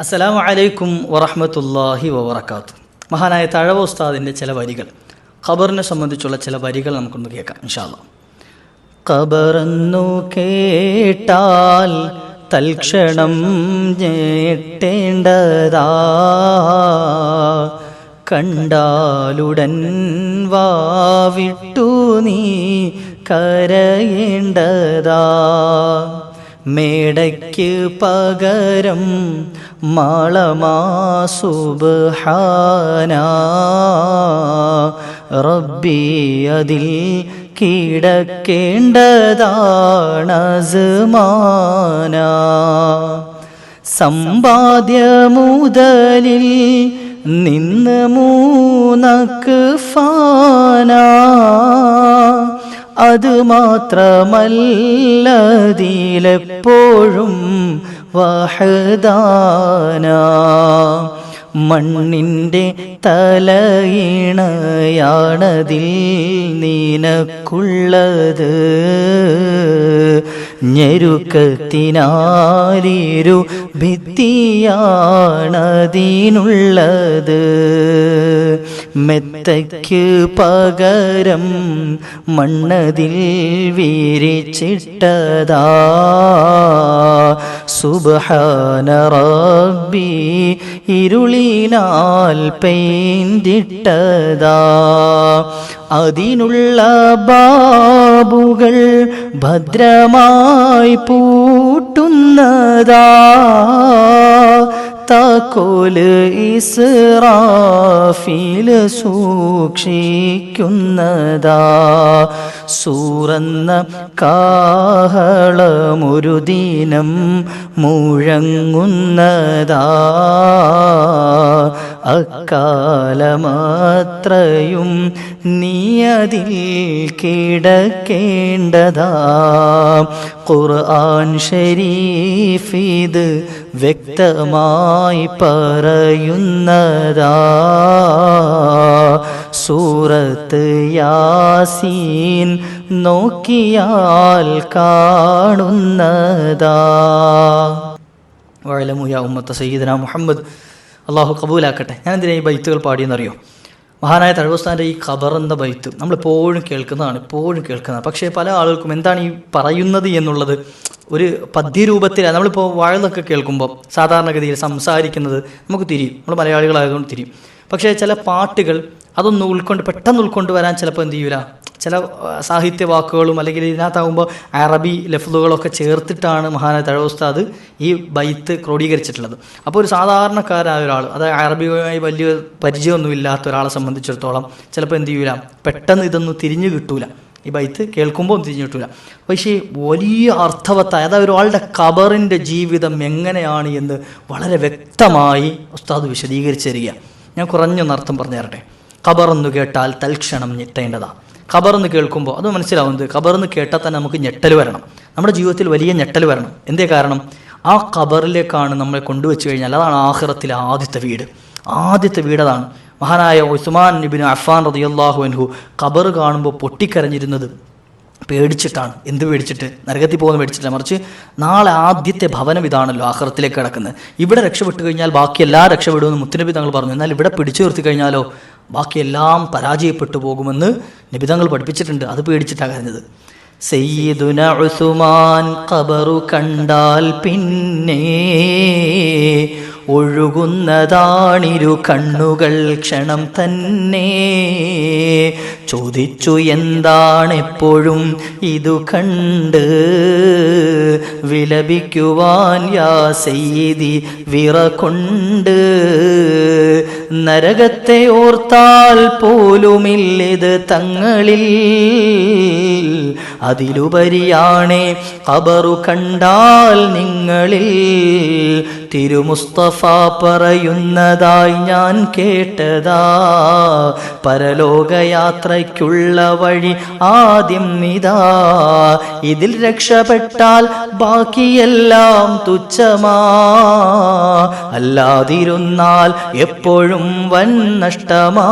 അസ്സലാമു അലൈക്കും വറഹമത്തല്ലാഹി വാത്തു മഹാനായ തഴവ ഉസ്താദിന്റെ ചില വരികൾ ഖബറിനെ സംബന്ധിച്ചുള്ള ചില വരികൾ നമുക്കൊന്ന് കേൾക്കാം ഇൻഷാല്ല ഖബറന്നു കേട്ടാൽ തൽക്ഷണം ഞെട്ടേണ്ടതാ. കണ്ടാലുടൻ വാവിട്ടു നീ കരയേണ്ടതാ. മേടയ്ക്ക് പകരം മാളമാ സുബ്ഹാന റബ്ബി അതിൽ കീടക്കേണ്ടതാണ് സമ്പാദ്യ മുതലിൽ നിന്ന് മൂന്നക്ക് ഫാന അത് മാത്രമല്ലതിലെപ്പോഴും വഹദാന. മണ്ണിന്റെ തലയിണയാണതിൽ നിനക്കുള്ളത്. ഞെരുക്കത്തിനാലിരു ഭിത്തിയാണതിനുള്ളത്. മെത്തയ്ക്ക് പകരം മണ്ണതിൽ വീരിച്ചിട്ടതാ. സുബഹാന റബ്ബി ഇരുളിനാൽ പെയിന്റിട്ടതാ. അതിനുള്ള ബാബുകൾ ഭദ്രമായി പൂട്ടുന്നതാ. താക്കോൽ ഇസ്രാഫിൽ സൂക്ഷിക്കുന്നതാ. സൂറന്ന കാഹളമൊരു ദിനം മുഴങ്ങുന്നതാ. അക്കാലമാത്രയും നീയതിൽ കിടക്കേണ്ടതാ. ഖുർആൻ ഷരീഫിത് വ്യക്തമായി പറയുന്നതാ. സൂറത്ത് യാസീൻ നോക്കിയാൽ കാണുന്നതാ. വയലമുയ ഉമ്മത്ത സയ്യിദന മുഹമ്മദ് അള്ളാഹു കബൂലാക്കട്ടെ. ഞാൻ എന്തിനാ ഈ ബൈത്തുകൾ പാടിയെന്നറിയോ? മഹാനായ തഴവസ്ഥാന്റെ ഈ ഖബർ എന്ന ബൈത്ത് നമ്മളെപ്പോഴും കേൾക്കുന്നതാണ് എപ്പോഴും കേൾക്കുന്നത് പക്ഷേ പല ആളുകൾക്കും എന്താണ് ഈ പറയുന്നത് എന്നുള്ളത് ഒരു പദ്യരൂപത്തിൽ നമ്മളിപ്പോൾ വാഴലൊക്കെ കേൾക്കുമ്പോൾ സാധാരണഗതിയിൽ സംസാരിക്കുന്നത് നമുക്ക് തിരിയും. നമ്മൾ മലയാളികളായതുകൊണ്ട് തിരിയും. പക്ഷേ ചില പാട്ടുകൾ അതൊന്നും ഉൾക്കൊണ്ട് പെട്ടെന്ന് ഉൾക്കൊണ്ട് വരാൻ ചിലപ്പോൾ എന്ത് ചെയ്യൂല. ചില സാഹിത്യ വാക്കുകളും അല്ലെങ്കിൽ ഇതിനകത്താകുമ്പോൾ അറബി ലഫ്ലുകളൊക്കെ ചേർത്തിട്ടാണ് മഹാനായ തഴവസ്താദ് ഈ ബൈത്ത് ക്രോഡീകരിച്ചിട്ടുള്ളത്. അപ്പോൾ ഒരു സാധാരണക്കാരായ ഒരാൾ അതായത് അറബിയുമായി വലിയ പരിചയമൊന്നും ഇല്ലാത്ത ഒരാളെ സംബന്ധിച്ചിടത്തോളം ചിലപ്പോൾ എന്ത് ചെയ്യൂല. പെട്ടെന്ന് ഇതൊന്നും തിരിഞ്ഞു കിട്ടൂല. ഈ ബൈത്ത് കേൾക്കുമ്പോൾ തിരിഞ്ഞു കിട്ടൂല. പക്ഷേ വലിയ അർത്ഥവത്തായ അതായത് ഒരാളുടെ കബറിന്റെ ജീവിതം എങ്ങനെയാണ് എന്ന് വളരെ വ്യക്തമായി ഉസ്താദ് വിശദീകരിച്ചു തരിക ഞാൻ കുറഞ്ഞൊന്ന് അർത്ഥം പറഞ്ഞു തരട്ടെ ഖബറെന്ന് കേട്ടാൽ തൽക്ഷണം ഞെട്ടേണ്ടതാണ് ഖബറെന്ന് കേൾക്കുമ്പോൾ അത് മനസ്സിലാവുന്നത് ഖബറെന്ന് കേട്ടാൽ തന്നെ നമുക്ക് ഞെട്ടൽ വരണം. നമ്മുടെ ജീവിതത്തിൽ വലിയ ഞെട്ടൽ വരണം. എന്തേ കാരണം? ആ ഖബറിലേക്കാണ് നമ്മളെ കൊണ്ടുവച്ച് കഴിഞ്ഞാൽ. അതാണ് ആഹ്റത്തിലെ ആദ്യത്തെ വീട്. ആദ്യത്തെ വീട് അതാണ്. മഹാനായ ഉസ്മാൻ നിബിൻ അഫാൻ റതിയല്ലാഹു അൻഹു ഖബർ കാണുമ്പോൾ പൊട്ടിക്കരഞ്ഞിരുന്നത് പേടിച്ചിട്ടാണ്. എന്ത് പേടിച്ചിട്ട്? നരകത്തിൽ പോകുന്ന പേടിച്ചിട്ടില്ല മറിച്ച് നാളെ ആദ്യത്തെ ഭവനം ഇതാണല്ലോ ആഹ്റത്തിലേക്ക് കിടക്കുന്നത്. ഇവിടെ രക്ഷപ്പെട്ടു കഴിഞ്ഞാൽ ബാക്കി എല്ലാ രക്ഷപ്പെടുമെന്ന് മുത്തുനബി തങ്ങൾ പറഞ്ഞു. എന്നാൽ ഇവിടെ പിടിച്ചു നിർത്തി കഴിഞ്ഞാലോ ബാക്കിയെല്ലാം പരാജയപ്പെട്ടു പോകുമെന്ന് നബിതങ്ങൾ പഠിപ്പിച്ചിട്ടുണ്ട്. അത് പേടിച്ചിട്ടാണ് കരഞ്ഞത്. സയ്യിദുന ഉസ്മാൻ ഖബറു കണ്ടാൽ പിന്നെ ഒഴുകുന്നതാണിരു കണ്ണുകൾ ക്ഷണം തന്നെ. ചോദിച്ചു എന്താണെപ്പോഴും ഇതു കണ്ട്. വിലപിക്കുവാൻ യാ സെയ്തി വിറ കൊണ്ട് നരകത്തെ ഓർത്താൽ പോലുമില്ലിത് തങ്ങളിൽ. അതിലുപരിയാണേ ഖബറു കണ്ടാൽ നിങ്ങളിൽ തിരുമുസ്തഫ പറയുന്നതായി ഞാൻ കേട്ടതാ. പരലോകയാത്രയ്ക്കുള്ള വഴി ആദ്യം ഇതാ. ഇതിൽ രക്ഷപ്പെട്ടാൽ ബാക്കിയെല്ലാം തുച്ഛമാ. അല്ലാതിരുന്നാൽ എപ്പോഴും വൻ നഷ്ടമാ.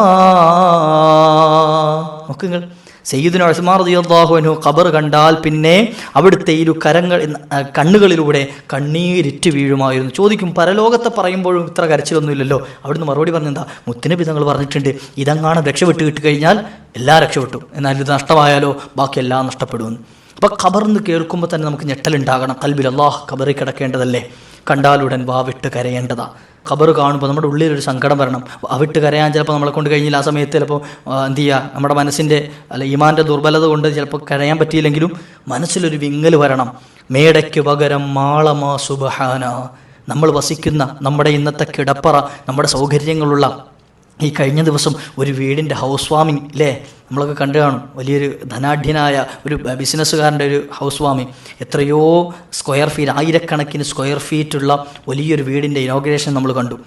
നോക്കുങ്ങൾ സയ്യിദിന് റളിയല്ലാഹു അൻഹു ഖബർ കണ്ടാൽ പിന്നെ അവിടുത്തെ ഇരു കരങ്ങൾ കണ്ണുകളിലൂടെ കണ്ണീരിറ്റ് വീഴുമായിരുന്നു. ചോദിക്കും പരലോകത്തെ പറയുമ്പോഴും ഇത്ര കരച്ചിലൊന്നും ഇല്ലല്ലോ അവിടുന്ന് മറുപടി പറഞ്ഞെന്താ? മുത്തനബി തങ്ങൾ പറഞ്ഞിട്ടുണ്ട് ഇതങ്ങാണ് രക്ഷപ്പെട്ട് കിട്ടി കഴിഞ്ഞാൽ എല്ലാം രക്ഷപ്പെട്ടു. എന്നാൽ ഇത് നഷ്ടമായാലോ? ബാക്കി എല്ലാം നഷ്ടപ്പെടുമെന്ന് അപ്പോൾ ഖബർന്ന് കേൾക്കുമ്പോൾ തന്നെ നമുക്ക് ഞെട്ടലുണ്ടാകണം. കൽബിൽ അള്ളാഹ് ഖബറിൽ കിടക്കേണ്ടതല്ലേ? കണ്ടാലുടൻ വാവിട്ട് കരയേണ്ടതാ. ഖബർ കാണുമ്പോൾ നമ്മുടെ ഉള്ളിലൊരു സങ്കടം വരണം. വാവിട്ട് കരയാൻ ചിലപ്പോൾ നമ്മളെ കൊണ്ട് കഴിഞ്ഞില്ല. ആ സമയത്ത് ചിലപ്പോൾ എന്ത് ചെയ്യുക നമ്മുടെ മനസ്സിന്റെ അല്ല ഈമാന്റെ ദുർബലത കൊണ്ട് ചിലപ്പോൾ കരയാൻ പറ്റിയില്ലെങ്കിലും മനസ്സിലൊരു വിങ്ങൽ വരണം. മേടയ്ക്ക് പകരം മാളമാ സുബഹാന. നമ്മൾ വസിക്കുന്ന നമ്മുടെ ഇന്നത്തെ കിടപ്പറ നമ്മുടെ സൗകര്യങ്ങളുള്ള ഈ കഴിഞ്ഞ ദിവസം ഒരു വീടിന്റെ ഹൗസ് വാമിംഗ് അല്ലേ നമ്മളൊക്കെ കണ്ടു കാണും. വലിയൊരു ധനാഢ്യനായ ഒരു ബിസിനസ്സുകാരന്റെ ഒരു ഹൗസ് വാമിംഗ് എത്രയോ സ്ക്വയർ ഫീറ്റ് ആയിരക്കണക്കിന് സ്ക്വയർ ഫീറ്റുള്ള വലിയൊരു വീടിന്റെ ഇനോഗ്രേഷൻ നമ്മൾ കണ്ടു.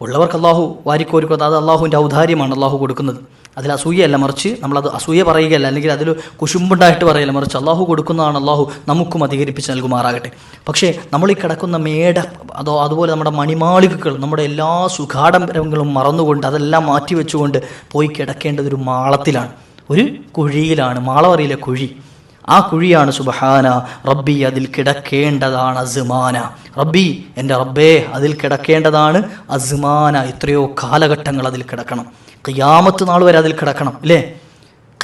ഉള്ളവർക്ക് അള്ളാഹു വാരിക്കോരിക്കോ അത് അള്ളാഹുവിന്റെ ഔദാര്യമാണ് അള്ളാഹു കൊടുക്കുന്നത്. അതിൽ അസൂയയല്ല മറിച്ച് നമ്മളത് അസൂയ പറയുകയല്ല അല്ലെങ്കിൽ അതിൽ കുശുമ്പുണ്ടായിട്ട് പറയല്ല മറിച്ച് അള്ളാഹു കൊടുക്കുന്നതാണ് അള്ളാഹു നമുക്കും അധികരിപ്പിച്ച് നൽകുമാറാകട്ടെ. പക്ഷേ നമ്മൾ ഈ കിടക്കുന്ന മേട അതോ അതുപോലെ നമ്മുടെ മണിമാളികകൾ നമ്മുടെ എല്ലാ സുഖാഡംബരങ്ങളും മറന്നുകൊണ്ട് അതെല്ലാം മാറ്റി വെച്ചുകൊണ്ട് പോയി കിടക്കേണ്ടത് ഒരു മാളത്തിലാണ്. ഒരു കുഴിയിലാണ് മാളം അറിയില്ല കുഴി. ആ കുഴിയാണ് സുബഹാന. റബ്ബി അതിൽ കിടക്കേണ്ടതാണ് അസ്മാന. റബ്ബി എന്റെ റബ്ബേ അതിൽ കിടക്കേണ്ടതാണ് അസ്മാന. എത്രയോ കാലഘട്ടങ്ങൾ അതിൽ കിടക്കണം. ഖിയാമത്ത് നാൾ വരെ അതിൽ കിടക്കണം അല്ലേ?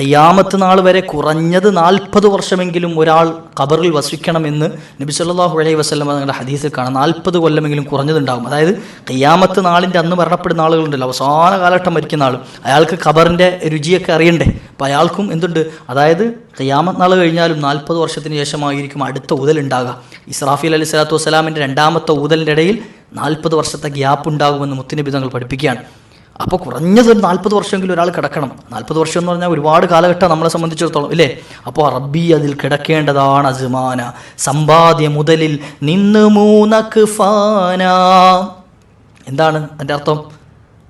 ഖിയാമത്ത് നാൾ വരെ കുറഞ്ഞത് നാൽപ്പത് വർഷമെങ്കിലും ഒരാൾ ഖബറിൽ വസിക്കണമെന്ന് നബി സല്ലാഹു അലൈഹി വസല്ലം നിങ്ങളുടെ ഹദീസിൽ കാണാം. നാൽപ്പത് കൊല്ലമെങ്കിലും കുറഞ്ഞതുണ്ടാകും. അതായത് ഖിയാമത്ത് നാളിന്റെ അന്ന് മരണപ്പെടുന്ന ആളുകളുണ്ടല്ലോ. അവസാന കാലഘട്ടം മരിക്കുന്ന ആൾ അയാൾക്ക് ഖബറിന്റെ രുചിയൊക്കെ അറിയണ്ടേ? അപ്പോൾ അയാൾക്കും എന്തുണ്ട്? അതായത് ഖിയാമത്ത് നാൾ കഴിഞ്ഞാലും നാൽപ്പത് വർഷത്തിന് ശേഷമായിരിക്കും അടുത്ത ഊതൽ ഉണ്ടാകുക. ഇസ്രാഫീൽ അലി സ്വലാത്തു വസ്സലാമിന്റെ രണ്ടാമത്തെ ഊതലിന്റെ ഇടയിൽ നാൽപ്പത് വർഷത്തെ ഗ്യാപ്പ് ഉണ്ടാകുമെന്ന് മുത്തുനബി തങ്ങൾ പഠിപ്പിക്കുകയാണ്. അപ്പോൾ കുറഞ്ഞത് ഒരു നാൽപ്പത് വർഷമെങ്കിലും ഒരാൾ കിടക്കണം. നാൽപ്പത് വർഷം എന്ന് പറഞ്ഞാൽ ഒരുപാട് കാലഘട്ടം നമ്മളെ സംബന്ധിച്ചിടത്തോളം ഇല്ലേ? അപ്പോൾ റബ്ബി അതിൽ കിടക്കേണ്ടതാണ് അസുമാന സമ്പാദ്യ മുതലിൽ നിന്ന് മൂന്നക്ക് ഫാന. എന്താണ് അതിന്റെ അർത്ഥം?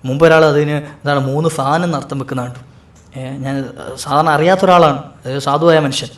മുമ്പ് ഒരാൾ അതിന് എന്താണ് മൂന്ന് ഫാൻ എന്ന് അർത്ഥം വെക്കുന്നുണ്ട് ഞാൻ സാധാരണ അറിയാത്ത ഒരാളാണ്. സാധുവായ മനുഷ്യൻ.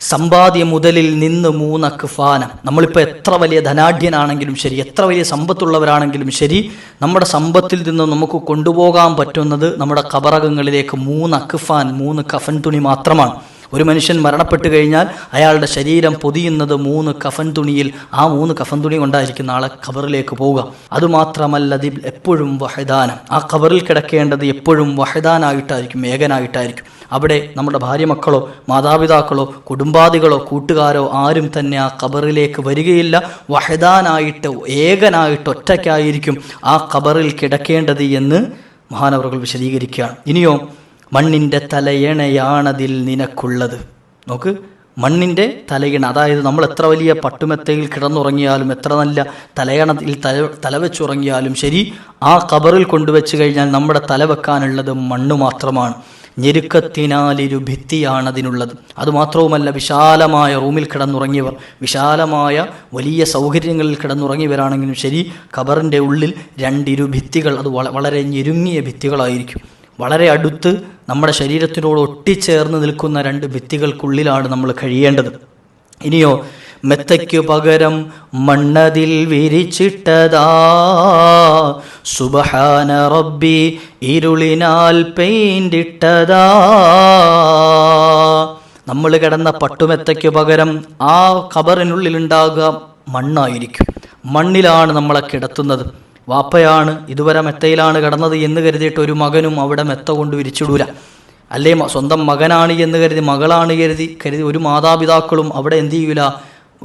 സമ്പാദ്യ മുതലിൽ നിന്ന് മൂന്ന കുഫാനം നമ്മളിപ്പോൾ എത്ര വലിയ ധനാഢ്യനാണെങ്കിലും ശരി എത്ര വലിയ സമ്പത്തുള്ളവരാണെങ്കിലും ശരി നമ്മുടെ സമ്പത്തിൽ നിന്ന് നമുക്ക് കൊണ്ടുപോകാൻ പറ്റുന്നത് നമ്മുടെ കബറകങ്ങളിലേക്ക് മൂന്ന് അക്ഫാൻ മൂന്ന് കഫൻ തുണി മാത്രമാണ്. ഒരു മനുഷ്യൻ മരണപ്പെട്ടു കഴിഞ്ഞാൽ അയാളുടെ ശരീരം പൊതിയുന്നത് മൂന്ന് കഫൻ തുണിയിൽ ആ മൂന്ന് കഫൻ തുണി കൊണ്ടായിരിക്കും ആളെ ഖബറിലേക്ക് പോവുക. അതുമാത്രമല്ല അതിൽ എപ്പോഴും വഹദാനം. ആ ഖബറിൽ കിടക്കേണ്ടത് എപ്പോഴും വഹദാനായിട്ടായിരിക്കും ഏകനായിട്ടായിരിക്കും. അവിടെ നമ്മുടെ ഭാര്യ മക്കളോ മാതാപിതാക്കളോ കുടുംബാദികളോ കൂട്ടുകാരോ ആരും തന്നെ ആ ഖബറിലേക്ക് വരികയില്ല. വഹദാനായിട്ട് ഏകനായിട്ട് ഒറ്റയ്ക്കായിരിക്കും ആ ഖബറിൽ കിടക്കേണ്ടത് എന്ന് മഹാനവറുകൾ വിശദീകരിക്കുകയാണ്. ഇനിയോ മണ്ണിന്റെ തലയണയാണതിൽ നിനക്കുള്ളത്. നോക്ക് മണ്ണിന്റെ തലയിണ അതായത് നമ്മൾ എത്ര വലിയ പട്ടുമെത്തയിൽ കിടന്നുറങ്ങിയാലും എത്ര നല്ല തലയണത്തിൽ തല തലവെച്ചുറങ്ങിയാലും ശരി ആ കബറിൽ കൊണ്ടുവച്ച് കഴിഞ്ഞാൽ നമ്മുടെ തല വെക്കാനുള്ളത് മണ്ണ് മാത്രമാണ്. ഞെരുക്കത്തിനാലിരു ഭിത്തിയാണ് അതിനുള്ളത് അതുമാത്രവുമല്ല വിശാലമായ റൂമിൽ കിടന്നുറങ്ങിയവർ വിശാലമായ വലിയ സൗകര്യങ്ങളിൽ കിടന്നുറങ്ങിയവരാണെങ്കിലും ശരി ഖബറിന്റെ ഉള്ളിൽ രണ്ടിരു ഭിത്തികൾ അത് വള- വളരെ ഞെരുങ്ങിയ ഭിത്തികളായിരിക്കും. വളരെ അടുത്ത് നമ്മുടെ ശരീരത്തിനോട് ഒട്ടിച്ചേർന്ന് നിൽക്കുന്ന രണ്ട് ഭിത്തികൾക്കുള്ളിലാണ് നമ്മൾ കഴിയേണ്ടത്. ഇനിയോ മെത്തയ്ക്കു പകരം മണ്ണതിൽ വിരിച്ചിട്ടതാ. സുബഹാന റബ്ബി ഇരുളിനാൽ പെയിന്റിട്ടതാ. നമ്മൾ കിടന്ന പട്ടുമെത്തയ്ക്കു പകരം ആ ഖബറിനുള്ളിലുണ്ടാകുക മണ്ണായിരിക്കും. മണ്ണിലാണ് നമ്മളെ കിടത്തുന്നത്. വാപ്പയാണ് ഇതുവരെ മെത്തയിലാണ് കിടന്നത് എന്ന് കരുതിയിട്ട് ഒരു മകനും അവിടെ മെത്ത കൊണ്ട് വിരിച്ചിടൂല. അല്ലേ സ്വന്തം മകനാണ് എന്ന് കരുതി മകളാണ് കരുതി കരുതി ഒരു മാതാപിതാക്കളും അവിടെ എന്ത് ചെയ്യൂല?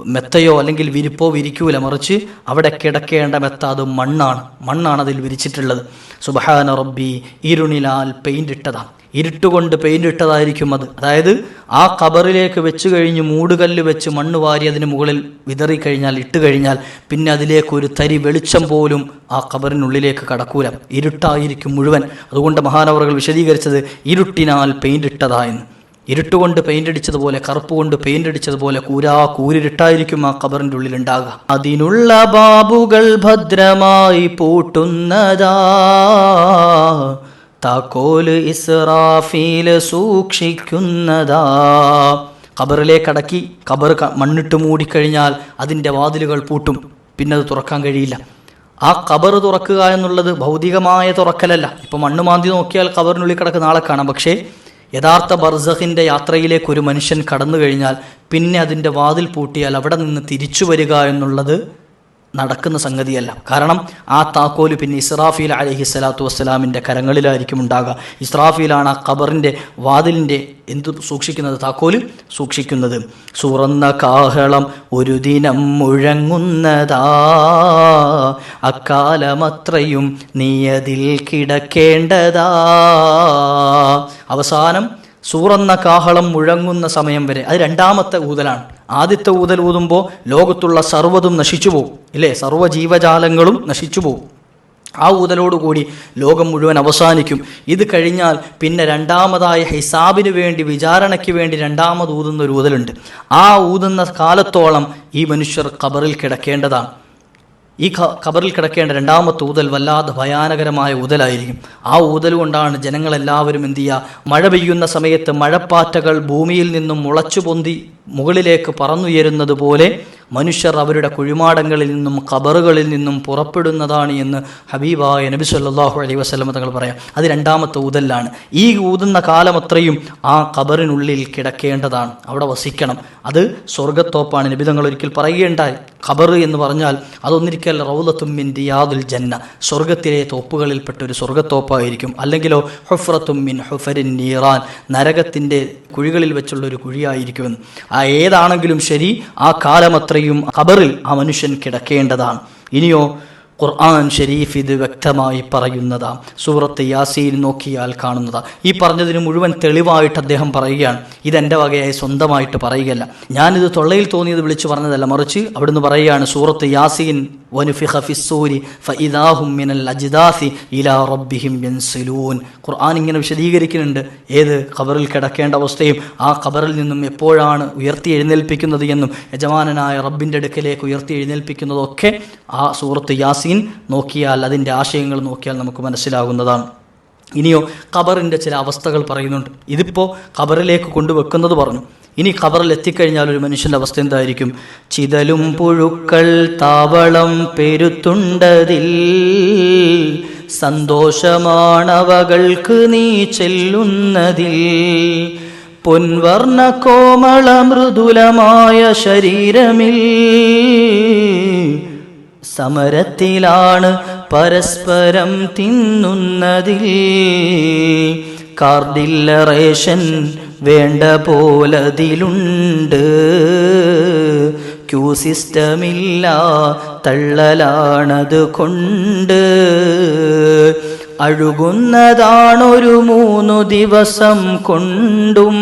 മെത്തയോ അല്ലെങ്കിൽ വിരിപ്പോ വിരിക്കൂല. മറിച്ച് അവിടെ കിടക്കേണ്ട മെത്ത അത് മണ്ണാണ്. മണ്ണാണ് അതിൽ വിരിച്ചിട്ടുള്ളത്. സുബഹാന റബ്ബി ഇരുണിലാൽ പെയിന്റ് ഇട്ടതാ. ഇരുട്ടുകൊണ്ട് പെയിന്റ് ഇട്ടതായിരിക്കും അത്. അതായത് ആ കബറിലേക്ക് വെച്ച് കഴിഞ്ഞ് മൂടുകല്ല് വെച്ച് മണ്ണ് വാരി അതിന് മുകളിൽ വിതറി കഴിഞ്ഞാൽ ഇട്ട് കഴിഞ്ഞാൽ പിന്നെ അതിലേക്ക് ഒരു തരി വെളിച്ചം പോലും ആ കബറിനുള്ളിലേക്ക് കടക്കൂല. ഇരുട്ടായിരിക്കും മുഴുവൻ. അതുകൊണ്ട് മഹാനവറുകൾ വിശദീകരിച്ചത് ഇരുട്ടിനാൽ പെയിന്റ് ഇട്ടതായെന്ന് ഇരുട്ടുകൊണ്ട് പെയിന്റ് അടിച്ചതുപോലെ കറുപ്പ് കൊണ്ട് പെയിന്റ് അടിച്ചതുപോലെ കൂരാ കൂരിരുട്ടായിരിക്കും ആ കബറിന്റെ ഉള്ളിൽ ഉണ്ടാകുക. അതിനുള്ള ബാബുകൾ ഭദ്രമായി പൂട്ടുന്നതാ. താക്കോൽ ഇസ്രാഫീൽ സൂക്ഷിക്കുന്നതാ. കബറിലേക്ക് അടക്കി കബർ മണ്ണിട്ട് മൂടിക്കഴിഞ്ഞാൽ അതിന്റെ വാതിലുകൾ പൂട്ടും. പിന്നെ അത് തുറക്കാൻ കഴിയില്ല. ആ കബർ തുറക്കുക എന്നുള്ളത് ഭൗതികമായ തുറക്കലല്ല. ഇപ്പം മണ്ണ് മാന്തി നോക്കിയാൽ കബറിനുള്ളിൽ കിടക്കുന്ന ആളെ കാണാം. പക്ഷേ യഥാർത്ഥ ബർസഹിന്റെ യാത്രയിലേക്ക് ഒരു മനുഷ്യൻ കടന്നു കഴിഞ്ഞാൽ പിന്നെ അതിന്റെ വാതിൽ പൂട്ടിയാൽ അവിടെ നിന്ന് തിരിച്ചു വരിക എന്നുള്ളത് നടക്കുന്ന സംഗതിയല്ല. കാരണം ആ താക്കോൽ പിന്നെ ഇസ്രാഫീൽ അലഹി സ്വലാത്തു വസ്സലാമിന്റെ കരങ്ങളിലായിരിക്കും ഉണ്ടാകുക. ഇസ്രാഫീലാണ് ആ ഖബറിന്റെ വാതിലിന്റെ എന്ത് സൂക്ഷിക്കുന്നത്? താക്കോൽ സൂക്ഷിക്കുന്നത്. സുറന്ന കാഹളം ഒരു ദിനം മുഴങ്ങുന്നതാ. അക്കാലമത്രയും നീയതിൽ കിടക്കേണ്ടതാ. അവസാനം സൂറന്ന കാഹളം മുഴങ്ങുന്ന സമയം വരെ. അത് രണ്ടാമത്തെ ഊതലാണ്. ആദ്യത്തെ ഊതൽ ഊതുമ്പോൾ ലോകത്തുള്ള സർവതും നശിച്ചു പോകും ഇല്ലേ? സർവ ജീവജാലങ്ങളും നശിച്ചു പോകും ആ ഊതലോടുകൂടി ലോകം മുഴുവൻ അവസാനിക്കും. ഇത് കഴിഞ്ഞാൽ പിന്നെ രണ്ടാമതായ ഹിസാബിന് വേണ്ടി വിചാരണയ്ക്ക് വേണ്ടി രണ്ടാമത് ഊതുന്ന ഒരു ഊതലുണ്ട്. ആ ഊതുന്ന കാലത്തോളം ഈ മനുഷ്യർ ഖബറിൽ കിടക്കേണ്ടതാണ്. ഈ ഖബറിൽ കിടക്കേണ്ട രണ്ടാമത്തെ ഊതൽ വല്ലാതെ ഭയാനകരമായ ഊതലായിരിക്കും. ആ ഊതൽ കൊണ്ടാണ് ജനങ്ങളെല്ലാവരും എന്ത് ചെയ്യുക? മഴ പെയ്യുന്ന സമയത്ത് മഴപ്പാറ്റകൾ ഭൂമിയിൽ നിന്നും മുളച്ചു പൊന്തി മുകളിലേക്ക് പറന്നുയരുന്നത് പോലെ മനുഷ്യർ അവരുടെ കുഴിമാടങ്ങളിൽ നിന്നും ഖബറുകളിൽ നിന്നും പുറപ്പെടുന്നതാണ് എന്ന് ഹബീബായ നബി സല്ലാഹു അലൈ വസ്ലമ തങ്ങൾ പറയാം. അത് രണ്ടാമത്തെ ഊതലാണ്. ഈ ഊതുന്ന കാലം അത്രയും ആ ഖബറിനുള്ളിൽ കിടക്കേണ്ടതാണ്. അവിടെ വസിക്കണം. അത് സ്വർഗത്തോപ്പാണ് നബി തങ്ങൾ ഒരിക്കൽ പറയുകയുണ്ടായി. ഖബർ എന്ന് പറഞ്ഞാൽ അതൊന്നിരിക്കൽ റൗലത്തും ദിയാദുൽ ജന്ന. സ്വർഗത്തിലെ തോപ്പുകളിൽപ്പെട്ട ഒരു സ്വർഗത്തോപ്പായിരിക്കും അല്ലെങ്കിലോ ഹുഫ്രത്തും മിൻ ഹുഫരിൻ നീറാൻ. നരകത്തിന്റെ കുഴികളിൽ വെച്ചുള്ള ഒരു കുഴിയായിരിക്കുമെന്ന്. ആ ഏതാണെങ്കിലും ശരി ആ കാലമത്രയും ഖബറിൽ ആ മനുഷ്യൻ കിടക്കേണ്ടതാണ്. ഇനിയോ ഖുർആൻ ഷെരീഫ് ഇത് വ്യക്തമായി പറയുന്നതാ. സൂറത്ത് യാസീൽ നോക്കിയാൽ കാണുന്നതാ. ഈ പറഞ്ഞതിന് മുഴുവൻ തെളിവായിട്ട് അദ്ദേഹം പറയുകയാണ്. ഇതെന്റെ വകയായി സ്വന്തമായിട്ട് പറയുകയല്ല. ഞാനിത് തൊള്ളയിൽ തോന്നിയത് വിളിച്ചു പറഞ്ഞതല്ല. മറിച്ച് അവിടുന്ന് പറയുകയാണ് സൂറത്ത് യാസീൻ മിനൽ ഇലാ റബ്ബിഹിം ഖുർആൻ ഇങ്ങനെ വിശദീകരിക്കുന്നുണ്ട്. ഏത്? ഖബറിൽ കിടക്കേണ്ട അവസ്ഥയും ആ ഖബറിൽ നിന്നും എപ്പോഴാണ് ഉയർത്തി എഴുന്നേൽപ്പിക്കുന്നത് എന്നും യജമാനനായ റബ്ബിന്റെ അടുക്കലേക്ക് ഉയർത്തി എഴുന്നേൽപ്പിക്കുന്നതൊക്കെ ആ സൂറത്ത് യാസീൻ നോക്കിയാൽ അതിന്റെ ആശയങ്ങൾ നോക്കിയാൽ നമുക്ക് മനസ്സിലാകുന്നതാണ്. ഇനിയോ ഖബറിന്റെ ചില അവസ്ഥകൾ പറയുന്നുണ്ട്. ഇതിപ്പോൾ ഖബറിലേക്ക് കൊണ്ടുവെക്കുന്നത് പറഞ്ഞു. ഇനി ഖബറിൽ എത്തിക്കഴിഞ്ഞാൽ ഒരു മനുഷ്യന്റെ അവസ്ഥ എന്തായിരിക്കും? ചിതലും പുഴുക്കൾ താവളം പെരുത്തുണ്ടതിൽ സന്തോഷമാണവകൾക്ക് നീ ചെല്ലുന്നതിൽ. പൊൻവർണ കോമള മൃദുലമായ ശരീരമിൽ സമരത്തിലാണ് പരസ്പരം തിന്നുന്നതിൽ. കാർഡില്ലറേഷൻ വേണ്ട പോലതിലുണ്ട്. ക്യൂ സിസ്റ്റമില്ല തള്ളലാണത് കൊണ്ട്. അഴുകുന്നതാണൊരു മൂന്നു ദിവസം കൊണ്ടും.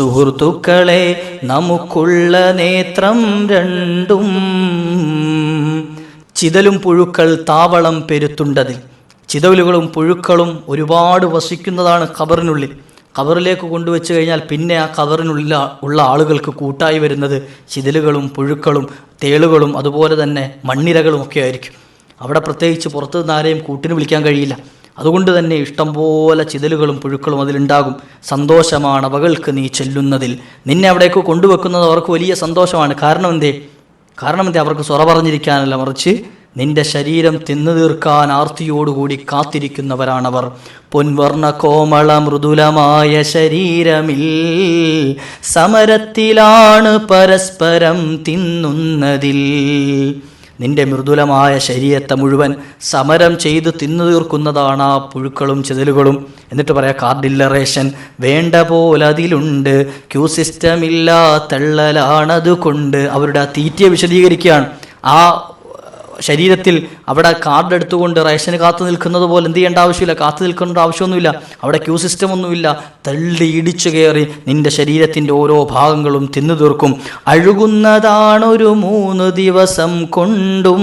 സുഹൃത്തുക്കളെ നമുക്കുള്ള നേത്രം രണ്ടും. ചിതലും പുഴുക്കൾ താവളം പെരുത്തുണ്ടതിൽ. ചിതലുകളും പുഴുക്കളും ഒരുപാട് വസിക്കുന്നതാണ് ഖബറിനുള്ളിൽ. ഖബറിലേക്ക് കൊണ്ടുവച്ച് കഴിഞ്ഞാൽ പിന്നെ ആ ഖബറിനുള്ള ഉള്ള ആളുകൾക്ക് കൂട്ടായി വരുന്നത് ചിതലുകളും പുഴുക്കളും തേളുകളും അതുപോലെ തന്നെ മണ്ണിരകളും ഒക്കെ ആയിരിക്കും. അവിടെ പ്രത്യേകിച്ച് പുറത്തുനിന്ന് ആരെയും കൂട്ടിന് വിളിക്കാൻ കഴിയില്ല. അതുകൊണ്ട് തന്നെ ഇഷ്ടംപോലെ ചിതലുകളും പുഴുക്കളും അതിലുണ്ടാകും. സന്തോഷമാണ് അവകൾക്ക് നീ ചെല്ലുന്നതിൽ. നിന്നെ അവിടേക്ക് കൊണ്ടുവെക്കുന്നത് അവർക്ക് വലിയ സന്തോഷമാണ്. കാരണം എന്തേ കാരണം എന്തേ അവർക്ക് സ്വറ പറഞ്ഞിരിക്കാനല്ല. മറിച്ച് നിന്റെ ശരീരം തിന്നു തീർക്കാൻ ആർത്തിയോടുകൂടി കാത്തിരിക്കുന്നവരാണവർ. പൊൻവർണ കോമള മൃദുലമായ ശരീരമിൽ സമരത്തിലാണ് പരസ്പരം തിന്നുന്നതിൽ. നിന്റെ മൃദുലമായ ശരീരത്തെ മുഴുവൻ സമരം ചെയ്ത് തിന്നു തീർക്കുന്നതാണ് ആ പുഴുക്കളും ചെതലുകളും. എന്നിട്ട് പറയാം കാർഡില്ലറേഷൻ വേണ്ട പോലെ അതിലുണ്ട്. ക്യൂ സിസ്റ്റം ഇല്ല കൊണ്ട്. അവരുടെ ആ തീറ്റയെ വിശദീകരിക്കുകയാണ്. ആ ശരീരത്തിൽ അവിടെ കാർഡ് എടുത്തുകൊണ്ട് റേഷന് കാത്തു നിൽക്കുന്നത് പോലെ എന്ത് ചെയ്യേണ്ട ആവശ്യമില്ല. കാത്തു നിൽക്കേണ്ട ആവശ്യമൊന്നുമില്ല. അവിടെ ക്യൂ സിസ്റ്റം ഒന്നുമില്ല. തള്ളി ഇടിച്ചു കയറി നിന്റെ ശരീരത്തിന്റെ ഓരോ ഭാഗങ്ങളും തിന്നു തീർക്കും. അഴുകുന്നതാണൊരു മൂന്ന് ദിവസം കൊണ്ടും.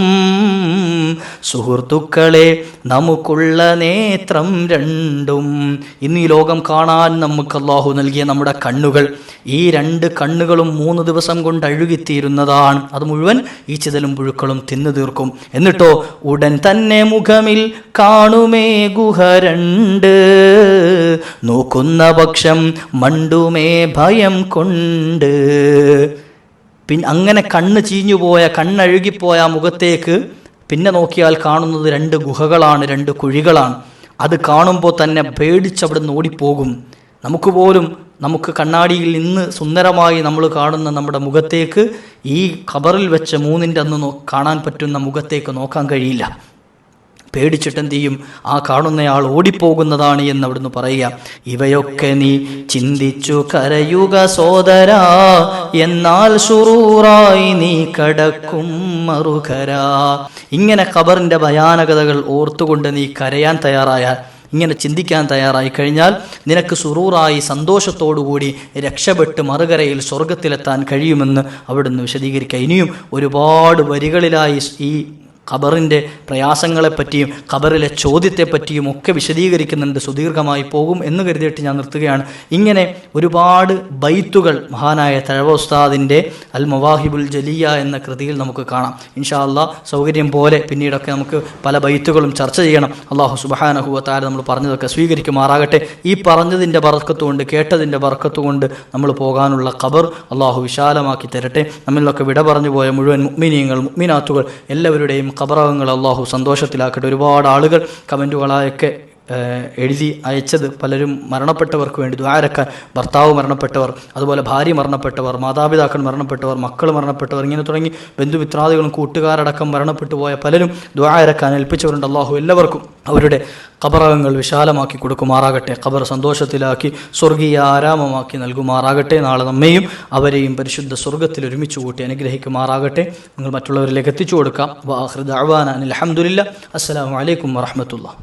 സുഹൃത്തുക്കളെ നമുക്കുള്ള നേത്രം രണ്ടും. ഇന്ന് ഈ ലോകം കാണാൻ നമുക്ക് അള്ളാഹു നൽകിയ നമ്മുടെ കണ്ണുകൾ ഈ രണ്ട് കണ്ണുകളും മൂന്ന് ദിവസം കൊണ്ട് അഴുകിത്തീരുന്നതാണ്. അത് മുഴുവൻ ഈ ചിതലും പുഴുക്കളും തിന്നു തീർക്കും. എന്നിട്ടോ ഉടൻ തന്നെ മുഖമിൽ കാണുമേ ഗുഹ രണ്ട്. നോക്കുന്ന പക്ഷം മണ്ടുമേ ഭയം കൊണ്ട്. പിന്നെ അങ്ങനെ കണ്ണ് ചീഞ്ഞുപോയ കണ്ണഴുകിപ്പോയ മുഖത്തേക്ക് പിന്നെ നോക്കിയാൽ കാണുന്നത് രണ്ട് ഗുഹകളാണ് രണ്ട് കുഴികളാണ്. അത് കാണുമ്പോൾ തന്നെ പേടിച്ചവിടുന്ന് ഓടിപ്പോകും. നമുക്ക് പോലും നമുക്ക് കണ്ണാടിയിൽ നിന്ന് സുന്ദരമായി നമ്മൾ കാണുന്ന നമ്മുടെ മുഖത്തേക്ക് ഈ ഖബറിൽ വെച്ച മൂന്നിന്റെ അന്ന് കാണാൻ പറ്റുന്ന മുഖത്തേക്ക് നോക്കാൻ കഴിയില്ല. പേടിച്ചിട്ട് എന്തു ചെയ്യും ആ കാണുന്നയാൾ ഓടിപ്പോകുന്നതാണ് എന്ന് അവിടുന്ന് പറയുക. ഇവയൊക്കെ നീ ചിന്തിച്ചു കരയുക സോദരാ എന്നാൽ ഷുറൂറായി നീ കടക്കും മറുകരാ. ഇങ്ങനെ ഖബറിന്റെ ഭയാനകതകൾ ഓർത്തുകൊണ്ട് നീ കരയാൻ തയ്യാറായാൽ ഇങ്ങനെ ചിന്തിക്കാൻ തയ്യാറായി കഴിഞ്ഞാൽ നിനക്ക് സുറൂറായി സന്തോഷത്തോടുകൂടി രക്ഷപ്പെട്ട് മറുകരയിൽ സ്വർഗത്തിലെത്താൻ കഴിയുമെന്ന് അവിടുന്ന് വിശദീകരിക്കുക. ഇനിയും ഒരുപാട് വരികളിലായി ഈ ഖബറിന്റെ പ്രയാസങ്ങളെപ്പറ്റിയും ഖബറിലെ ചോദ്യത്തെപ്പറ്റിയും ഒക്കെ വിശദീകരിക്കുന്നുണ്ട് സുദീർഘമായി പോകും എന്ന് കരുതിയിട്ട് ഞാൻ നിർത്തുകയാണ്. ഇങ്ങനെ ഒരുപാട് ബൈത്തുകൾ മഹാനായ തഴവ ഉസ്താദിന്റെ അൽ മവാഹിബുൽ ജലിയ എന്ന കൃതിയിൽ നമുക്ക് കാണാം. ഇൻഷാ അല്ലാ സൗകര്യം പോലെ പിന്നീടൊക്കെ നമുക്ക് പല ബൈത്തുകളും ചർച്ച ചെയ്യണം. അള്ളാഹു സുബഹാനഹുവത്താല നമ്മൾ പറഞ്ഞതൊക്കെ സ്വീകരിക്കുമാറാകട്ടെ. ഈ പറഞ്ഞതിന്റെ ബർക്കത്തുകൊണ്ട് കേട്ടതിന്റെ ബർക്കത്തുകൊണ്ട് നമ്മൾ പോകാനുള്ള ഖബർ അള്ളാഹു വിശാലമാക്കി തരട്ടെ. നമ്മളിലൊക്കെ വിട പറഞ്ഞു പോയ മുഴുവൻ മുഗ്മിനീയങ്ങൾ മുഗ്മിനാത്തുകൾ എല്ലാവരുടെയും ഖബറകങ്ങൾ അള്ളാഹു സന്തോഷത്തിലാക്കട്ടെ. ഒരുപാട് ആളുകൾ കമന്റുകളായൊക്കെ എഴുതി അയച്ചത് പലരും മരണപ്പെട്ടവർക്ക് വേണ്ടി ദ്വാരക്കാൻ ഭർത്താവ് മരണപ്പെട്ടവർ അതുപോലെ ഭാര്യ മരണപ്പെട്ടവർ മാതാപിതാക്കൾ മരണപ്പെട്ടവർ മക്കൾ മരണപ്പെട്ടവർ ഇങ്ങനെ തുടങ്ങി ബന്ധുമിത്രാദികളും കൂട്ടുകാരടക്കം മരണപ്പെട്ടു പോയ പലരും ദ്വാരക്കാൻ ഏൽപ്പിച്ചവരുണ്ട്. അള്ളാഹു എല്ലാവർക്കും അവരുടെ കബറകങ്ങൾ വിശാലമാക്കി കൊടുക്കുമാറാകട്ടെ. കബർ സന്തോഷത്തിലാക്കി സ്വർഗീയ ആരാമമാക്കി നൽകുമാറാകട്ടെ. നാളെ നമ്മയും അവരെയും പരിശുദ്ധ സ്വർഗത്തിൽ ഒരുമിച്ച് കൂട്ടി അനുഗ്രഹിക്കുമാറാകട്ടെ. നിങ്ങൾ മറ്റുള്ളവരിലേക്ക് എത്തിച്ചു കൊടുക്കാം. വാഹൃദ് അഹ്വാന അലഹമുല്ല അസ്സലാമു അലൈക്കും വറഹമത്തുള്ള